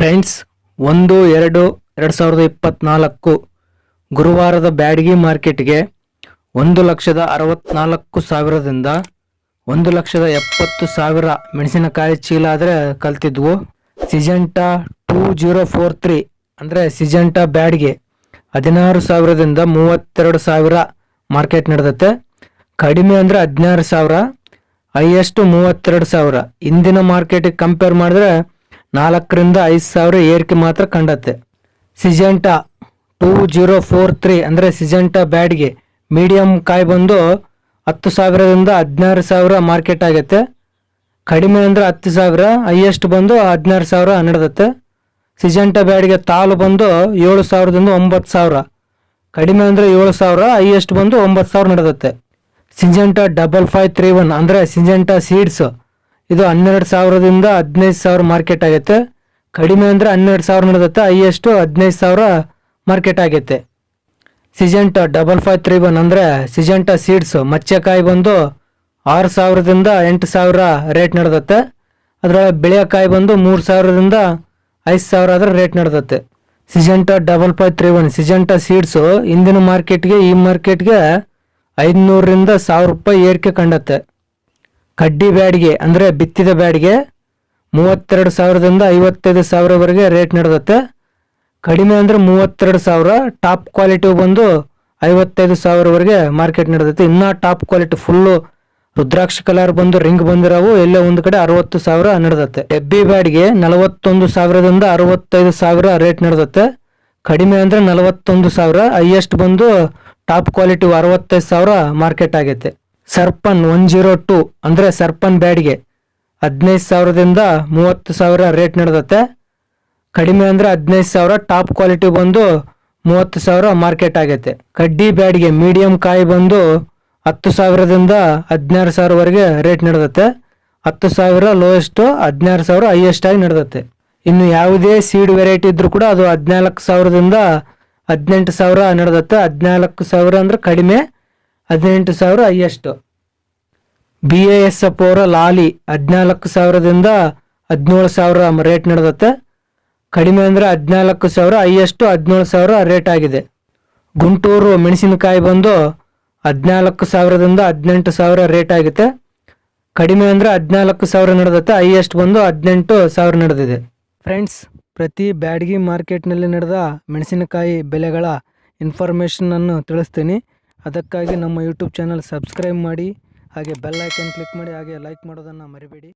Friends, ಒಂದು, ಎರಡು ಎರಡು ಸಾವಿರದ ಇಪ್ಪತ್ನಾಲ್ಕು ಗುರುವಾರದ ಬ್ಯಾಡಗಿ ಮಾರ್ಕೆಟ್ಗೆ ಒಂದು ಲಕ್ಷದ ಅರವತ್ತ್ನಾಲ್ಕು ಸಾವಿರದಿಂದ ಒಂದು ಲಕ್ಷದ ಎಪ್ಪತ್ತು ಸಾವಿರ ಮೆಣಸಿನಕಾಯಿ ಚೀಲ ಆದರೆ ಕಲ್ತಿದ್ವು. Syngenta two zero four three ಅಂದರೆ ಸಿಜೆಂಟಾ ಬ್ಯಾಡ್ಗೆ ಹದಿನಾರು ಸಾವಿರದಿಂದ ಮೂವತ್ತೆರಡು ಸಾವಿರ ಮಾರ್ಕೆಟ್ ನಡೆದತ್ತೆ ಕಡಿಮೆ ಅಂದರೆ ಹದಿನಾರು ಸಾವಿರ, ಹೈಯೆಸ್ಟು ಮೂವತ್ತೆರಡು ಸಾವಿರ. ಇಂದಿನ ಮಾರ್ಕೆಟಿಗೆ ಕಂಪೇರ್ ಮಾಡಿದ್ರೆ ನಾಲ್ಕರಿಂದ ಐದು ಸಾವಿರ ಏರಿಕೆ ಮಾತ್ರ ಕಂಡತ್ತೆ. Syngenta two zero four three ಅಂದರೆ ಸಿಜೆಂಟಾ ಬ್ಯಾಡ್ಗೆ ಮೀಡಿಯಂ ಕಾಯಿ ಬಂದು ಹತ್ತು ಸಾವಿರದಿಂದ ಹದಿನಾರು ಸಾವಿರ ಮಾರ್ಕೆಟ್ ಆಗುತ್ತೆ. ಕಡಿಮೆ ಅಂದರೆ ಹತ್ತು ಸಾವಿರ ಹೈಯೆಸ್ಟ್ ಬಂದು ಹದಿನಾರು ಸಾವಿರ ಹನ್ನೆರಡತ್ತೆ ಸಿಜೆಂಟಾ ಬ್ಯಾಡ್ಗೆ ತಾಲು ಬಂದು ಏಳು ಸಾವಿರದಿಂದ ಒಂಬತ್ತು ಸಾವಿರ. ಕಡಿಮೆ ಅಂದರೆ ಏಳು ಸಾವಿರ ಹೈಯೆಸ್ಟ್ ಬಂದು ಒಂಬತ್ತು ಸಾವಿರ ನಡೆದತ್ತೆ. Syngenta double five three one ಅಂದರೆ ಸಿಂಜೆಂಟಾ ಸೀಡ್ಸ್ ಇದು ಹನ್ನೆರಡು ಸಾವಿರದಿಂದ ಹದಿನೈದು ಸಾವಿರ ಮಾರ್ಕೆಟ್ ಆಗುತ್ತೆ ಕಡಿಮೆ ಅಂದರೆ ಹನ್ನೆರಡು ಸಾವಿರ ನಡೆದತ್ತೆ ಹೈಯೆಸ್ಟು ಹದಿನೈದು ಸಾವಿರ ಮಾರ್ಕೆಟ್ ಆಗೈತೆ. Syngenta double five three one ಅಂದರೆ ಸಿಜೆಂಟ ಸೀಡ್ಸು ಮಚ್ಚೆಕಾಯಿ ಬಂದು ಆರು ಸಾವಿರದಿಂದ ಎಂಟು ಸಾವಿರ ರೇಟ್ ನಡೆದತ್ತೆ ಅದರೊಳಗೆ ಬೆಳೆಯಕಾಯಿ ಬಂದು ಮೂರು ಸಾವಿರದಿಂದ ಐದು ಸಾವಿರ ಆದರೆ rate ನಡೆದತ್ತೆ Syngenta double five three one Syngenta seeds ಇಂದಿನ ಮಾರ್ಕೆಟ್ಗೆ, ಈ ಮಾರ್ಕೆಟ್ಗೆ ಐದುನೂರರಿಂದ ಸಾವಿರ ರೂಪಾಯಿ ಏರಿಕೆ ಕಂಡತ್ತೆ ಕಡ್ಡಿ ಬ್ಯಾಡ್ಗೆ ಅಂದರೆ ಬಿತ್ತಿದ ಬ್ಯಾಡ್ಗೆ ಮೂವತ್ತೆರಡು ಸಾವಿರದಿಂದ ಐವತ್ತೈದು ಸಾವಿರವರೆಗೆ ರೇಟ್ ನಡೆದತ್ತೆ. ಕಡಿಮೆ ಅಂದರೆ ಮೂವತ್ತೆರಡು ಸಾವಿರ, ಟಾಪ್ ಕ್ವಾಲಿಟಿ ಬಂದು ಐವತ್ತೈದು ಸಾವಿರವರೆಗೆ ಮಾರ್ಕೆಟ್ ನಡೆದೈತೆ ಇನ್ನೂ top quality full rudraksha colour ಬಂದು ರಿಂಗ್ ಬಂದಿರೋವು, ಎಲ್ಲೇ ಒಂದು ಕಡೆ ಅರವತ್ತು ಸಾವಿರ ನಡೆದತ್ತೆ. ಡೆಬ್ಬಿ ಬ್ಯಾಡ್ಗೆ ನಲವತ್ತೊಂದು ಸಾವಿರದಿಂದ ಅರವತ್ತೈದು ಸಾವಿರ ರೇಟ್ ನಡೆದತ್ತೆ. ಕಡಿಮೆ ಅಂದರೆ ನಲವತ್ತೊಂದು ಸಾವಿರ, ಹೈಯೆಸ್ಟ್ ಬಂದು ಟಾಪ್ ಕ್ವಾಲಿಟಿ ಅರವತ್ತೈದು ಸಾವಿರ ಮಾರ್ಕೆಟ್ ಆಗೈತೆ. ಸರ್ಪನ್ ಒನ್ ಜೀರೋ ಟು ಅಂದರೆ ಸರ್ಪನ್ ಬ್ಯಾಡ್ಗೆ ಹದಿನೈದು ಸಾವಿರದಿಂದ ಮೂವತ್ತು ಸಾವಿರ ರೇಟ್ ನಡೆದತ್ತೆ ಕಡಿಮೆ ಅಂದರೆ ಹದಿನೈದು ಸಾವಿರ ಟಾಪ್ ಕ್ವಾಲಿಟಿ ಬಂದು ಮೂವತ್ತು ಸಾವಿರ ಮಾರ್ಕೆಟ್ ಆಗೈತೆ. ಕಡ್ಡಿ ಬ್ಯಾಡ್ಗೆ ಮೀಡಿಯಂ ಕಾಯಿ ಬಂದು ಹತ್ತು ಸಾವಿರದಿಂದ ಹದಿನಾರು ಸಾವಿರವರೆಗೆ ರೇಟ್ ನಡೆದತ್ತೆ ಹತ್ತು ಸಾವಿರ ಲೋಯೆಸ್ಟು ಹದಿನಾರು ಸಾವಿರ ಹೈಯೆಸ್ಟ್ ಆಗಿ ನಡೆದತ್ತೆ ಇನ್ನು ಯಾವುದೇ ಸೀಡ್ ವೆರೈಟಿ ಇದ್ರೂ ಕೂಡ ಅದು ಹದಿನಾಲ್ಕು ಸಾವಿರದಿಂದ ಹದಿನೆಂಟು ಸಾವಿರ ನಡೆದತ್ತೆ ಹದಿನಾಲ್ಕು ಸಾವಿರ ಅಂದ್ರೆ ಕಡಿಮೆ ಹದಿನೆಂಟು ಸಾವಿರ highest B A S F ಅವರ ಲಾಲಿ ಹದಿನಾಲ್ಕು ಸಾವಿರದಿಂದ ಹದಿನೇಳು ಸಾವಿರ ರೇಟ್ ನಡೆದತ್ತೆ. ಕಡಿಮೆ ಅಂದರೆ ಹದಿನಾಲ್ಕು ಸಾವಿರ ಹೈಯೆಸ್ಟು ಹದಿನೇಳು ಸಾವಿರ ರೇಟ್ ಆಗಿದೆ. ಗುಂಟೂರು ಮೆಣಸಿನಕಾಯಿ ಬಂದು ಹದಿನಾಲ್ಕು ಸಾವಿರದಿಂದ ಹದಿನೆಂಟು ಸಾವಿರ ರೇಟ್ ಆಗುತ್ತೆ. ಕಡಿಮೆ ಅಂದರೆ ಹದಿನಾಲ್ಕು ಸಾವಿರ ನಡೆದತ್ತೆ, ಹೈಯೆಸ್ಟ್ ಬಂದು ಹದಿನೆಂಟು ಸಾವಿರ ನಡೆದಿದೆ. ಫ್ರೆಂಡ್ಸ್, ಪ್ರತಿ ಬ್ಯಾಡ್ಗಿ ಮಾರ್ಕೆಟ್ನಲ್ಲಿ ನಡೆದ ಮೆಣಸಿನಕಾಯಿ ಬೆಲೆಗಳ ಇನ್ಫಾರ್ಮೇಷನನ್ನು ತಿಳಿಸ್ತೀನಿ. ಅದಕ್ಕಾಗಿ ನಮ್ಮ ಯೂಟ್ಯೂಬ್ ಚಾನಲ್ ಸಬ್ಸ್ಕ್ರೈಬ್ ಮಾಡಿ, ಹಾಗೆ ಬೆಲ್ ಐಕನ್ ಕ್ಲಿಕ್ ಮಾಡಿ, ಹಾಗೆ ಲೈಕ್ ಮಾಡೋದನ್ನು ಮರಿಬೇಡಿ.